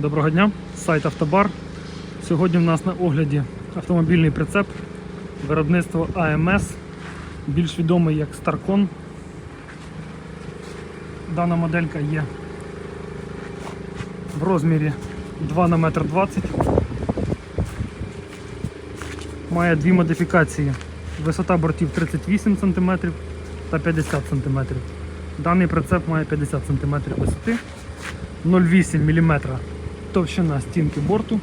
Доброго дня, сайт Автобар. Сьогодні в нас на огляді автомобільний прицеп виробництво АМС, більш відомий як Starcon. Дана моделька є в розмірі 2 на 1,20 м. Має дві модифікації. Висота бортів 38 см та 50 см. Даний прицеп має 50 см висоти. 0,8 мм товщина стінки борту.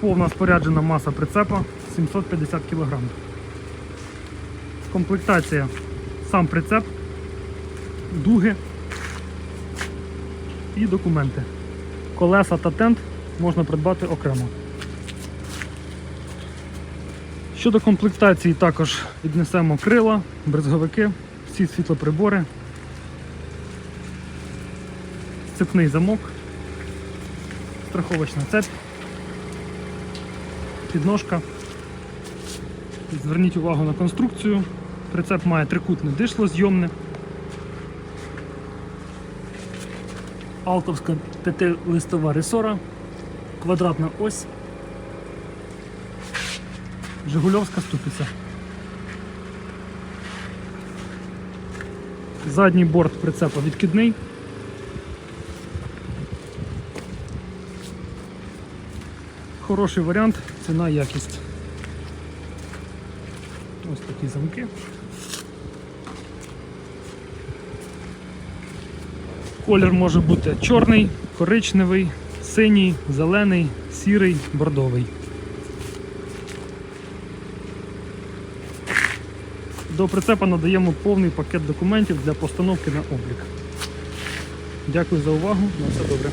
Повна споряджена маса прицепа 750 кг. Комплектація сам прицеп, дуги і документи. Колеса та тент можна придбати окремо. Щодо комплектації також віднесемо крила, брезговики, всі світлоприбори, сцепний замок, страховочна цепь, підножка. Зверніть увагу на конструкцію. Прицеп має трикутне дишло зйомне. Алтовська п'ятилистова ресора, квадратна ось, Жигульовська ступиця. Задній борт прицепа відкидний. Хороший варіант, ціна якість. Ось такі замки. Колір може бути чорний, коричневий, синій, зелений, сірий, бордовий. До прицепа надаємо повний пакет документів для постановки на облік. Дякую за увагу. На все добре.